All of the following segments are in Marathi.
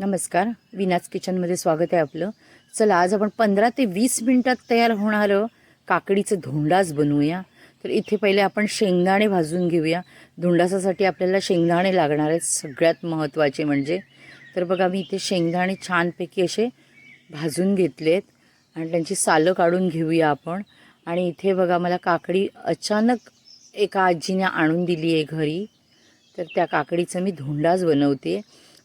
नमस्कार. विनाज किचनमध्ये स्वागत आहे आपलं. चला आज आपण पंधरा ते वीस मिनटात तयार होणारं काकडीचं धोंडास बनवूया. तर इथे पहिले आपण शेंगदाणे भाजून घेऊया. धोंडासासाठी आपल्याला शेंगदाणे लागणार आहेत. सगळ्यात महत्त्वाचे म्हणजे तर बघा मी इथे शेंगदाणे छानपैकी असे भाजून घेतलेत. आणि त्यांची सालं काढून घेऊया आपण. आणि इथे बघा मला काकडी अचानक एका आजीने आणून दिली आहे घरी. तर त्या काकडीचं मी धोंडाच बनवते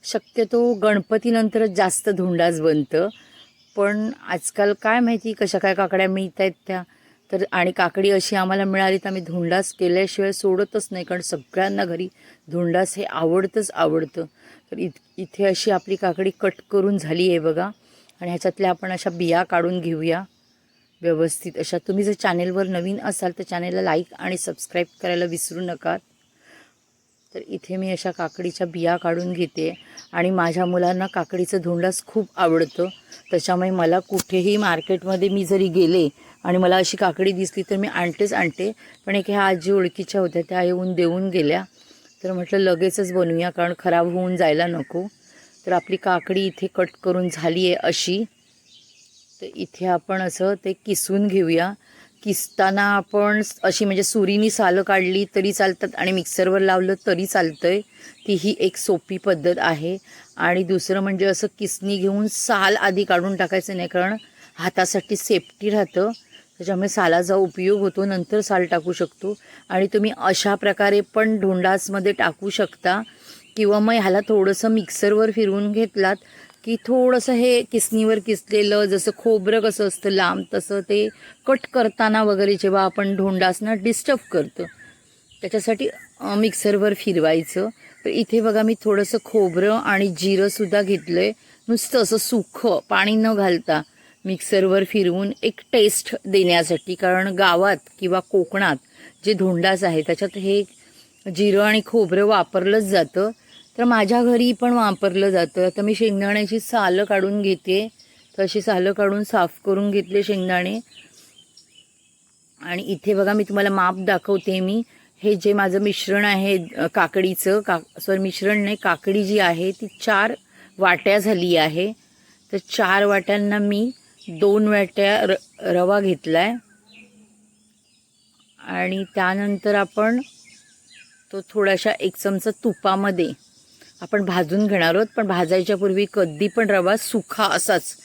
शक्यतो गणपतीनंतरच जास्त धोंडाच बनतं. पण आजकाल काय माहिती कशा काय काकड्या मिळत आहेत त्या. तर आणि काकडी अशी आम्हाला मिळाली तर आम्ही धोंडास केल्याशिवाय सोडतच नाही. कारण सगळ्यांना घरी धोंडास हे आवडतंच आवडतं. तर इत इथे अशी आपली काकडी कट करून झाली आहे बघा. आणि ह्याच्यातल्या आपण अशा बिया काढून घेऊया. व्यवस्थित अशा. तुम्ही जर चॅनेलवर नवीन असाल तर चॅनेलला लाईक आणि सबस्क्राईब करायला विसरू नका. तर इथे मी अशा काकडीच्या बिया काढून घेते आणि माझ्या मुलांना काकडीचं धोंडाच खूप आवडतं. त्याच्यामुळे मला कुठेही मार्केटमध्ये मी जरी गेले आणि मला अशी काकडी दिसली तर मी आणतेच आणते. पण एक ह्या आजी ओळखीच्या होत्या त्या येऊन देऊन गेल्या. तर म्हटलं लगेचच बनवूया कारण खराब होऊन जायला नको. तर आपली काकडी इथे कट करून झाली आहे अशी. तर इथे आपण असं ते किसून घेऊया. किसताना आपण अशी म्हणजे सुरीनी सालं काढली तरी चालतात आणि मिक्सरवर लावलं तरी चालतं आहे ती ही एक सोपी पद्धत आहे. आणि दुसरं म्हणजे असं किसनी घेऊन साल आधी काढून टाकायचं नाही कारण हातासाठी सेफ्टी राहतं. त्याच्यामुळे सालाचा उपयोग होतो नंतर साल टाकू शकतो. आणि तुम्ही अशा प्रकारे पण ढोंडासमध्ये टाकू शकता. किंवा मग ह्याला थोडंसं मिक्सरवर फिरवून घेतलात की थोडंसं हे किसणीवर किसलेलं जसं खोबरं कसं असतं लांब तसं ते कट करताना वगैरे जेव्हा आपण ढोंडासना डिस्टर्ब करतो त्याच्यासाठी मिक्सरवर फिरवायचं. तर इथे बघा मी थोडंसं खोबरं आणि जिरंसुद्धा घेतलं आहे नुसतं असं सुखं पाणी न घालता मिक्सरवर फिरवून एक टेस्ट देण्यासाठी कारण गावात किंवा कोकणात जे धोंडास आहे त्याच्यात हे जिरं आणि खोबरं वापरलंच जातं. तर माझ्या घरी पण वापरलं जातं. तर मी शेंगदाण्याची सालं काढून घेते. तर अशी सालं काढून साफ करून घेतले शेंगदाणे. आणि इथे बघा मी तुम्हाला माप दाखवते मी. हे जे माझं मिश्रण आहे काकडीचं का सॉरी मिश्रण नाही काकडी जी आहे ती चार वाट्या झाली आहे. तर चार वाट्यांना मी दोन वाट्या र रवा घेतला आहे आणि त्यानंतर आपण तो थोड्याशा एक चमचा तुपामध्ये आपण भाजून घेणार आहोत पण भाजायच्या पूर्वी कधी पण रवा सुखा असाच.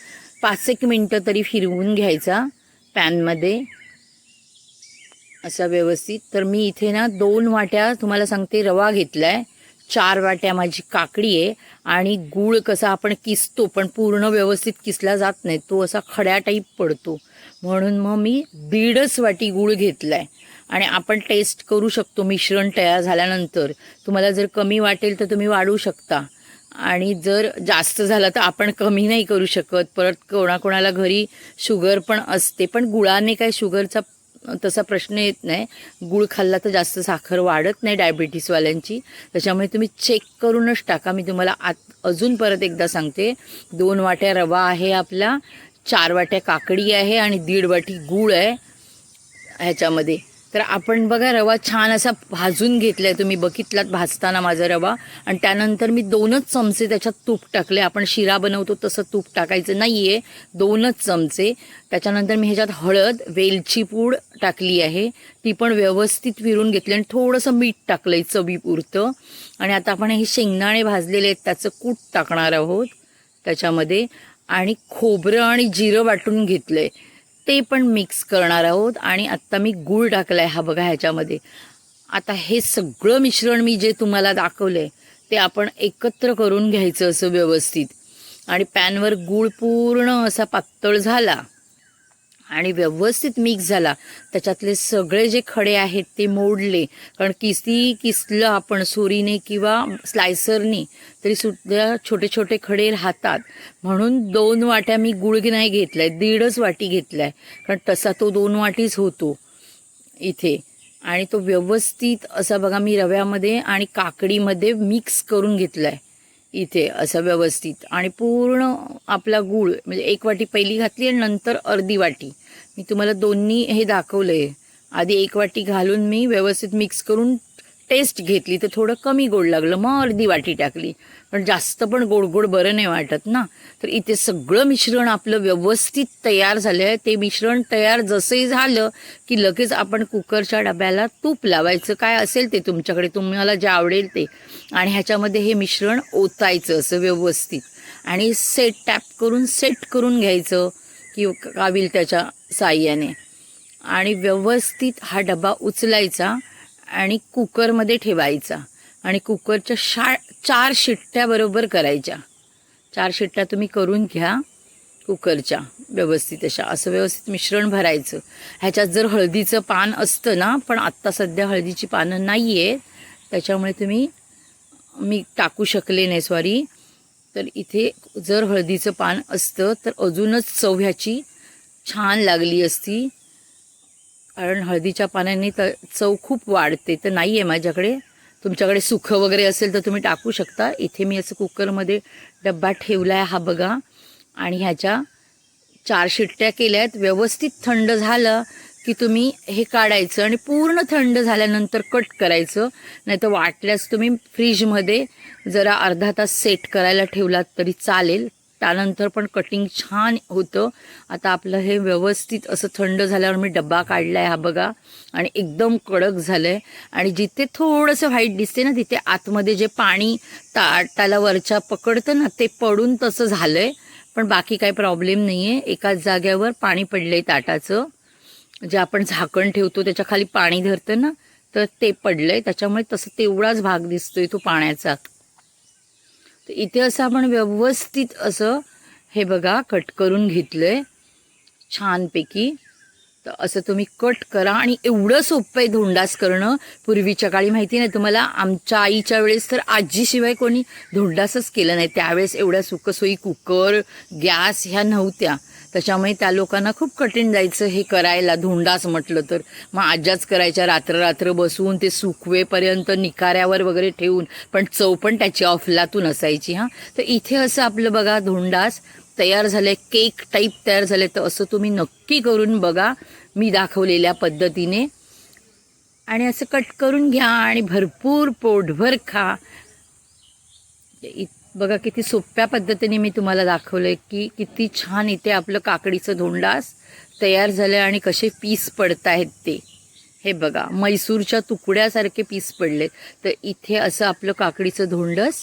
पाच एक मिनटं तरी फिरवून घ्यायचा पॅनमध्ये. असा व्यवस्थित. तर मी इथे ना दोन वाट्या तुम्हाला सांगते रवा घेतला आहे चार वाट्या माझी काकडी आहे आणि गूळ कसा आपण किसतो पण पूर्ण व्यवस्थित किसला जात नाही. तो असा खड्या टाईप पडतो. म्हणून मग मी दीडच वाटी गूळ घेतला आहे आणि आपण टेस्ट करू शकतो मिश्रण तयार झाल्यानंतर. तुम्हाला जर कमी वाटेल तर तुम्ही वाढू शकता. आणि जर जास्त झालं तर आपण कमी नाही करू शकत. परत कोणाकोणाला घरी शुगर पण असते पण गुळाने काय शुगरचा तसा प्रश्न येत नाही. गुळ खाल्ला तर जास्त साखर वाढत नाही डायबिटीसवाल्यांची त्याच्यामुळे तुम्ही चेक करूनच टाका. मी तुम्हाला आत अजून परत एकदा सांगते. दोन वाट्या रवा आहे आपला चार वाट्या काकडी आहे आणि दीड वाटी गूळ आहे ह्याच्यामध्ये. तर आपण बघा रवा छान असा भाजून घेतलाय. तुम्ही बघितलात भाजताना माझा रवा. आणि त्यानंतर मी दोनच चमचे त्याच्यात तूप टाकले आपण शिरा बनवतो तसं तूप टाकायचं नाही आहे दोनच चमचे. त्याच्यानंतर मी ह्याच्यात हळद वेलची पूड टाकली आहे. ती पण व्यवस्थित विरून घेतली आणि थोडंसं मीठ टाकलं आहे चवीपुरतं. आणि आता आपण हे शेंगदाणे भाजलेले आहेत त्याचं कूट टाकणार आहोत त्याच्यामध्ये. आणि खोबरं आणि जिरं वाटून घेतलं आहे ते पण मिक्स करणार आहोत आणि आत्ता मी गूळ टाकला आहे हा बघा ह्याच्यामध्ये. आता हे सगळं मिश्रण मी जे तुम्हाला दाखवलं आहे ते आपण एकत्र करून घ्यायचं असं व्यवस्थित. आणि पॅनवर गूळ पूर्ण असा पातळ झाला. आणि व्यवस्थित मिक्स झाला. त्याच्यातले सगळे जे खडे आहेत ते मोडले. कारण किती किसलं आपण सुरीने किंवा स्लायसरनी तरी सुद्धा छोटे छोटे खडे राहतात. म्हणून दोन वाट्या मी गुळग नाही घेतलाय दीडच वाटी घेतलाय. कारण तसा तो दोन वाटीच होतो इथे. आणि तो व्यवस्थित असा बघा मी रव्यामध्ये आणि काकडीमध्ये मिक्स करून घेतलाय. इथे असं व्यवस्थित. आणि पूर्ण आपला गूळ म्हणजे एक वाटी पहिली घातली आणि नंतर अर्धी वाटी. मी तुम्हाला दोन्ही हे दाखवलं आहे आधी एक वाटी घालून मी व्यवस्थित मिक्स करून टेस्ट घेतली तर थोडं कमी गोड लागलं. मग अर्धी वाटी टाकली. पण जास्त पण गोड गोड बरं नाही वाटत ना. तर इथे सगळं मिश्रण आपलं व्यवस्थित तयार झालं आहे. ते मिश्रण तयार जसंही झालं की लगेच आपण कुकरच्या डब्याला तूप लावायचं. काय असेल ते तुमच्याकडे तुम्हाला जे आवडेल ते. आणि ह्याच्यामध्ये हे मिश्रण ओतायचं असं व्यवस्थित. आणि सेट टॅप करून सेट करून घ्यायचं की कावील त्याच्या साह्याने. आणि व्यवस्थित हा डबा उचलायचा. आणि कुकरमध्ये ठेवायचा. आणि कुकरच्या शा चार शिट्ट्याबरोबर करायच्या. चार शिट्ट्या तुम्ही करून घ्या कुकरच्या व्यवस्थित अशा. असं व्यवस्थित मिश्रण भरायचं. ह्याच्यात जर हळदीचं पान असतं ना पण आत्ता सध्या हळदीची पानं नाही आहेत त्याच्यामुळे तुम्ही मी टाकू शकले नाही सॉरी तर इथे जर हळदीचं पान असतं तर अजूनच चव ह्याची छान लागली असती. कारण हळदीच्या पाण्याने तर चव खूप वाढते. तर नाही आहे माझ्याकडे. तुमच्याकडे सुखं वगैरे असेल तर तुम्ही टाकू शकता. इथे मी असं कुकरमध्ये डब्बा ठेवला आहे हा बघा. आणि ह्याच्या चार शिट्ट्या केल्या आहेत व्यवस्थित थंड झालं की तुम्ही हे काढायचं आणि पूर्ण थंड झाल्यानंतर कट करायचं. नाही तर वाटल्यास तुम्ही फ्रीजमध्ये जरा अर्धा तास सेट करायला ठेवलात तरी चालेल. त्यानंतर पण कटिंग छान होतं. आता आपलं हे व्यवस्थित असं थंड झाल्यावर मी डब्बा काढला आहे हा बघा. आणि एकदम कडक झालं आहे आणि जिथे थोडंसं व्हाईट दिसते ना तिथे आतमध्ये जे पाणी ता त्याला वरच्या पकडतं ना ते पडून तसं झालं आहे पण बाकी काही प्रॉब्लेम नाही आहे एकाच जाग्यावर पाणी पडलं आहे ताटाचं. जे आपण झाकण ठेवतो त्याच्याखाली पाणी धरतं ना तर ते पडलं आहे त्याच्यामुळे तसं तेवढाच भाग दिसतोय तो पाण्याचा. तर इथे असं आपण व्यवस्थित असं हे बघा कट करून घेतलं आहे छानपैकी. तर असं तुम्ही कट करा आणि एवढं सोपं आहे धोंडास करणं. पूर्वीच्या काळी माहिती नाही तुम्हाला आमच्या आईच्या वेळेस तर आजीशिवाय कोणी धोंडासच केलं नाही. त्यावेळेस एवढ्या सुखसोयी कुकर गॅस ह्या नव्हत्या. त्याच्यामुळे त्या लोकांना खूप कठीण जायचं हे करायला धोंडास म्हटलं तर. मग आज्याच करायच्या रात्र रात्र बसून ते सुकवेपर्यंत निकाऱ्यावर वगैरे ठेवून पण चव पण त्याची अफलातून असायची हां. तर इथे असं आपलं बघा धोंडास तयार झालंय केक टाईप तयार झाले तर असं तुम्ही नक्की करून बघा मी दाखवलेल्या पद्धतीने. आणि असं कट करून घ्या आणि भरपूर पोटभर खा. इत बघा किती सोप्या पद्धतीने मी तुम्हाला दाखवलंय की किती छान इथे आपलं काकडीचं धोंडास तयार झालं आणि कसे पीस पडत आहेत ते. हे बघा मैसूरच्या तुकड्यासारखे पीस पडले तर इथे असं आपलं काकडीचं धोंडस